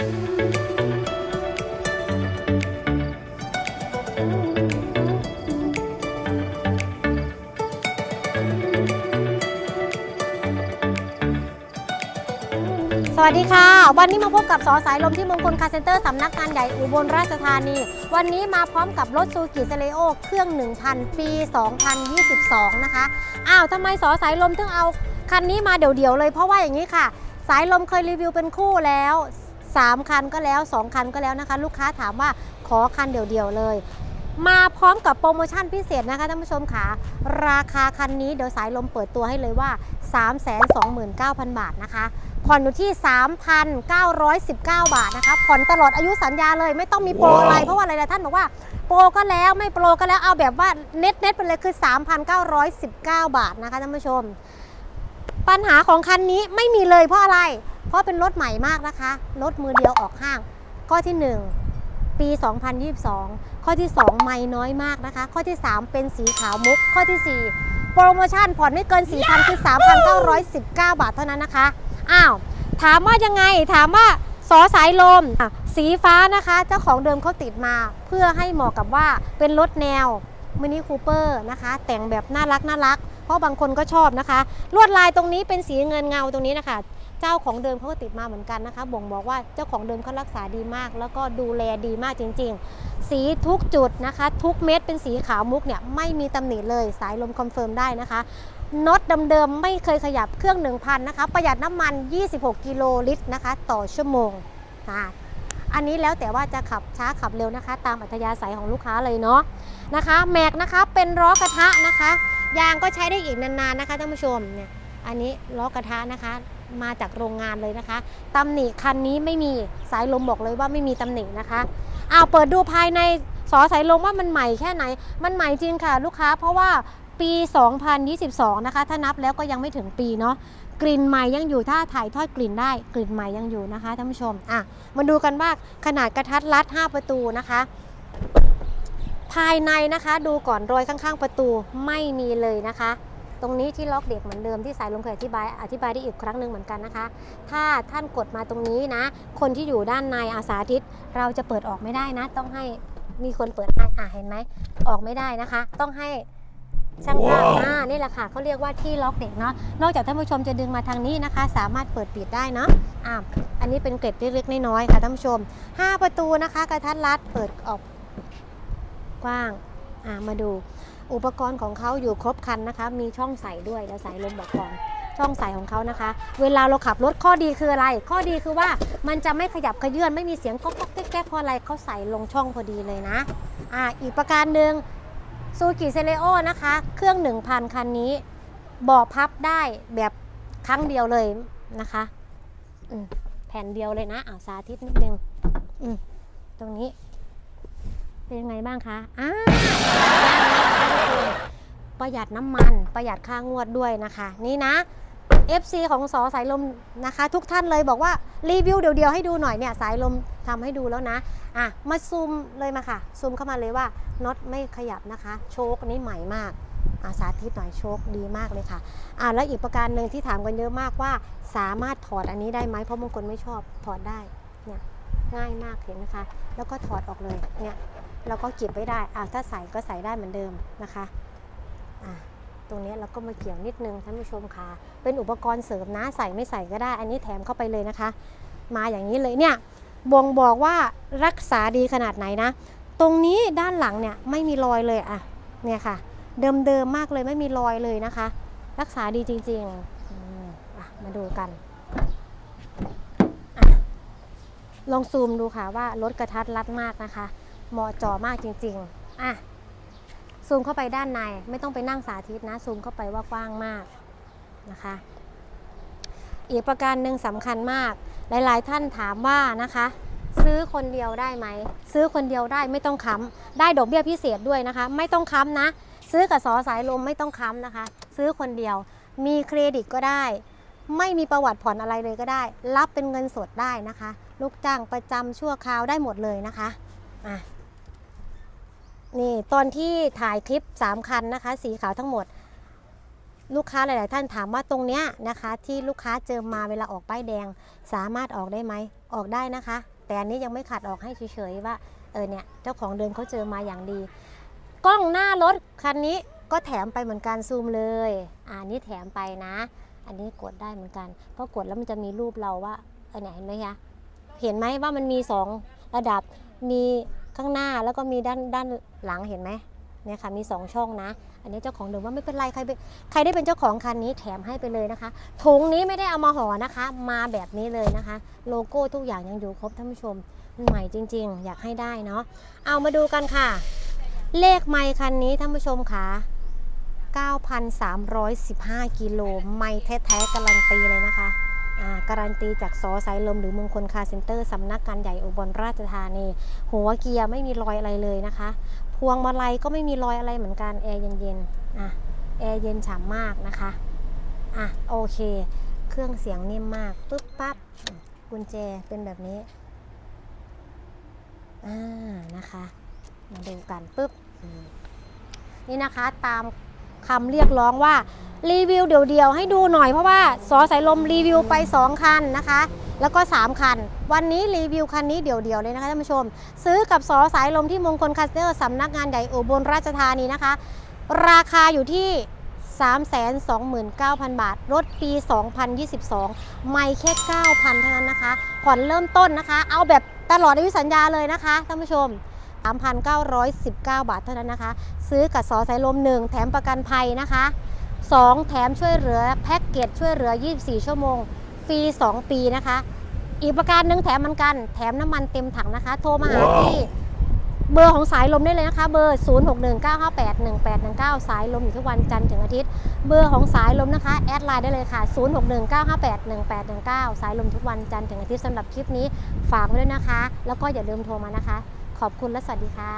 สวัสดีค่ะ วันนี้มาพบกับสอสายลมที่มงคลคาร์เซ็นเตอร์สำนักงานใหญ่อุบลราชธานี วันนี้มาพร้อมกับรถซูกิเซเลโอเครื่อง 1,000 ปี 2022 นะคะ อ้าวทำไมสอสายลมถึงเอาคันนี้มาเดี่ยวๆเลยเพราะว่าอย่างนี้ค่ะ สายลมเคยรีวิวเป็นคู่แล้ว 3 คันก็แล้ว 2 คันก็แล้วนะคะ ลูกค้าถามว่าขอคันเดี่ยวๆเลย มาพร้อมกับโปรโมชั่นพิเศษนะคะท่านผู้ชมค่ะ ราคาคันนี้เดี๋ยวสายลมเปิดตัวให้เลยว่า 329,000 บาทนะคะผ่อนอยู่ที่ 3,919 บาทนะคะผ่อนตลอดอายุสัญญาเลยไม่ต้องมีโปรอะไร เพราะว่าอะไรนะท่านบอกว่าโปรก็แล้วไม่โปรก็แล้วเอาแบบว่าเน็ตเน็ตไปเลยคือ 3,919 บาทนะคะท่านผู้ชม ปัญหาของคันนี้ไม่มีเลยเพราะอะไร เพราะเป็นรถใหม่มากนะคะ รถมือเดียวออกห้าง ข้อที่ 1 ปี 2022 ข้อที่ 2 ไม่น้อยมากนะคะ ข้อที่ 3 เป็นสีขาวมุก ข้อที่ 4 โปรโมชั่นผ่อนไม่เกิน 4,000 คือ 3,919 บาทเท่านั้นนะคะ อ้าว ถามว่ายังไง ถามว่าสอสายลม สีฟ้านะคะ เจ้าของเดิมเขาติดมา เพื่อให้เหมาะกับว่าเป็นรถแนวมินิคูเปอร์นะคะ แต่งแบบน่ารักน่ารัก เพราะบางคนก็ชอบนะคะ ลวดลายตรงนี้เป็นสีเงินเงาตรงนี้นะคะ เจ้าของเดิมเขาก็ติดมาเหมือนกันนะคะ บ่งบอกว่าเจ้าของเดิมเขารักษาดีมาก แล้วก็ดูแลดีมากจริง ๆ สีทุกจุดนะคะ ทุกเม็ดเป็นสีขาวมุกเนี่ยไม่มีตำหนิเลยสายลมคอนเฟิร์มได้นะคะน็อตเดิมๆไม่เคยขยับเครื่อง 1,000นะคะ ประหยัดน้ำมัน 26 กิโลลิตรนะคะ ต่อชั่วโมงค่ะอันนี้แล้วแต่ว่าจะขับช้าขับเร็วนะคะ ตามอัธยาศัยของลูกค้าเลยเนาะนะคะแม็กนะคะเป็นล้อกระทะนะคะ ยางก็ใช้ได้อีกนานๆนะคะท่านผู้ชมเนี่ยอันนี้ล้อกระทะนะคะ มาจากโรงงานเลยนะคะตำหนิคันนี้ไม่มีสายลมบอกเลยว่าไม่มีตำหนินะคะเอาเปิดดูภายในสอสายลมว่ามันใหม่แค่ไหน มันใหม่จริงค่ะ ลูกค้าเพราะว่าปี 2022 นะคะ ถ้านับแล้วก็ยังไม่ถึงปีเนาะกลิ่นใหม่ยังอยู่ถ้าถ่ายทอดกลิ่นได้ กลิ่นใหม่ยังอยู่นะคะท่านผู้ชมอะมาดูกันว่าขนาดกระทัดรัด 5 ประตูนะคะ ภายในนะคะดูก่อนรอยข้างๆประตูไม่มีเลยนะคะ ตรงนี้ที่ล็อกเด็กเหมือนเดิมที่สายลมเคยอธิบายอธิบายได้อีกครั้งหนึ่งเหมือนกันนะคะ ถ้าท่านกดมาตรงนี้นะ คนที่อยู่ด้านในอาสาทิตเราจะเปิดออกไม่ได้นะ ต้องให้มีคนเปิดให้อะเห็นไหมออกไม่ได้นะคะ ต้องให้ช่างภาพอ่านี่แหละค่ะเขาเรียกว่าที่ล็อกเด็กเนาะนอกจากท่านผู้ชมจะดึงมาทางนี้นะคะ สามารถเปิดปิดได้เนาะอะอันนี้เป็นเกร็ดเล็กๆน้อยๆค่ะท่านผู้ชม 5 ประตูนะคะ กระทัดรัดเปิดออกกว้างอะมาดู อุปกรณ์ของเขาอยู่ครบคันนะคะ มีช่องใส่ด้วยแล้วใส่ลมบอกก่อนช่องใส่ของเขานะคะ เวลาเราขับรถข้อดีคืออะไร ข้อดีคือว่ามันจะไม่ขยับขยื่นไม่มีเสียงก๊อกก๊อกแก๊กแก๊กพราะอะไรเขาใส่ลงช่องพอดีเลยนะอ่าอีกประการหนึ่งซูกิเซเลโอนะคะ เครื่อง 1,000 คันนี้บาะพับได้แบบครั้งเดียวเลยนะคะแผ่นเดียวเลยนะอ่าสาธิตนิดนึงตรงนี้ เป็นยังไงบ้างคะอ่าประหยัดน้ำมันประหยัดค่างวดด้วยนะคะ นี่นะ FC ของสอสายลมนะคะ ทุกท่านเลยบอกว่ารีวิวเดี๋ยวๆให้ดูหน่อยเนี่ยสายลมทำให้ดูแล้วนะอะมาซูมเลยมาค่ะ ซูมเข้ามาเลยว่าน็อตไม่ขยับนะคะ โชคนี้ใหม่มากอาสาธิตหน่อยโชคดีมากเลยค่ะอะแล้วอีกประการหนึ่งที่ถามกันเยอะมากว่า สามารถถอดอันนี้ได้ไหมเพราะบางคนไม่ชอบถอดได้เนี่ยง่ายมากเห็นนะคะ แล้วก็ถอดออกเลยเนี่ย แล้วก็เก็บไว้ได้อะถ้าใส่ก็ใส่ได้เหมือนเดิมนะคะอะตรงนี้เราก็มาเกี่ยวนิดนึงท่านผู้ชมค่ะ เป็นอุปกรณ์เสริมนะใส่ไม่ใส่ก็ได้ อันนี้แถมเข้าไปเลยนะคะ มาอย่างนี้เลยเนี่ยบ่งบอกว่ารักษาดีขนาดไหนนะ ตรงนี้ด้านหลังเนี่ยไม่มีรอยเลยอะเนี่ยค่ะ เดิมๆมากเลยไม่มีรอยเลยนะคะ รักษาดีจริงๆอะมาดูกันอลองซูมดูค่ะว่ารถกระทัดรัดมากนะคะ มาะจอมากจริงๆ อะ ซูมเข้าไปด้านในไม่ต้องไปนั่งสาธิตนะ ซูมเข้าไปว่ากว้างมากนะคะ อีกประการหนึ่งสำคัญมาก หลายๆ ท่านถามว่านะคะ ซื้อคนเดียวได้ไหม ซื้อคนเดียวได้ไม่ต้องค้ำได้ดอกเบี้ยพิเศษด้วยนะคะ ไม่ต้องค้ำนะ ซื้อกับสอสายลมไม่ต้องค้ำนะคะ ซื้อคนเดียวมีเครดิตก็ได้ไม่มีประวัติผ่อนอะไรเลยก็ได้ รับเป็นเงินสดได้นะคะ ลูกจ้างประจำชั่วคราวได้หมดเลยนะคะอะ นี่ตอนที่ถ่ายคลิป 3 คันนะคะ สีขาวทั้งหมด ลูกค้าหลาย ๆ ท่านถามว่าตรงเนี้ยนะคะ ที่ลูกค้าเจอมาเวลาออกป้ายแดง สามารถออกได้ไหมออกได้นะคะ แต่อันนี้ยังไม่ขัดออกให้เฉย ๆ ว่าเออเนี่ยเจ้าของเดิมเขาเจอมาอย่างดี กล้องหน้ารถคันนี้ก็แถมไปเหมือนกันซูมเลยอ่านี่แถมไปนะ อันนี้กดได้เหมือนกันเพราะกดแล้วมันจะมีรูปเราว่าเออเนี่ยเห็นไหมคะเห็นไหมว่ามันมีสองระดับมี ข้างหน้าแล้วก็มีด้านด้านหลังเห็นไหมเนี่ยค่ะมีสองช่องนะ อันนี้เจ้าของเดิมว่าไม่เป็นไรใครเป็นใครได้เป็นเจ้าของคันนี้แถมให้ไปเลยนะคะถุงนี้ไม่ได้เอามาห่อนะคะ มาแบบนี้เลยนะคะ โลโก้ทุกอย่างยังอยู่ครบท่านผู้ชมใหม่จริง ๆ อยากให้ได้เนาะเอามาดูกันค่ะ เลขไมค์คันนี้ท่านผู้ชมค่ะ9,315 กิโลไมค์แท้ๆการันตีเลยนะคะ การันตีจากซอสายลมหรือมงคลคาร์เซ็นเตอร์สำนักงานใหญ่อุบลราชธานี หัวเกียร์ไม่มีรอยอะไรเลยนะคะ พวงมาลัยก็ไม่มีรอยอะไรเหมือนกันแอร์เย็นๆอะแอร์เย็นฉ่ำมากนะคะอะโอเค เครื่องเสียงนิ่มมากปึ๊บปั๊บกุญแจเป็นแบบนี้อ่านะคะ มาดูกันปึ๊บนี่นะคะตาม คำเรียกร้องว่ารีวิวเดี่ยวๆให้ดูหน่อยเพราะว่าสอสายลมรีวิวไป 2 คันนะคะ แล้วก็ 3 คัน วันนี้รีวิวคันนี้เดี่ยวๆเลยนะคะท่านผู้ชม ซื้อกับสอสายลมที่มงคลคาสเตอร์สำนักงานใหญ่อุบลราชธานีนะคะ ราคาอยู่ที่329,000 บาท รถปี 2022 ไม่แค่ 9,000 เท่านั้นนะคะ ผ่อนเริ่มต้นนะคะ เอาแบบตลอดอายุสัญญาเลยนะคะท่านผู้ชม 3,919 บาทเท่านั้นนะคะ ซื้อกับสอสายลม 1 แถมประกันภัยนะคะ 2 แถมช่วยเหลือแพ็กเกจช่วยเหลือ 24 ชั่วโมง ฟรี 2 ปีนะคะ อีกประการหนึ่งแถมมันกัน แถมน้ำมันเต็มถังนะคะ โทรมาหาที่เบอร์ของสายลมได้เลยนะคะ เบอร์ 0619581819 สายลมอยู่ทุกวันจันทร์ถึงอาทิตย์ เบอร์ของสายลมนะคะ แอดไลน์ได้เลยค่ะ 0619581819 สายลมทุกวันจันทร์ถึงอาทิตย์สำหรับคลิปนี้ฝากไว้ด้วยนะคะ แล้วก็อย่าลืมโทรมานะคะ ขอบคุณและสวัสดีค่ะ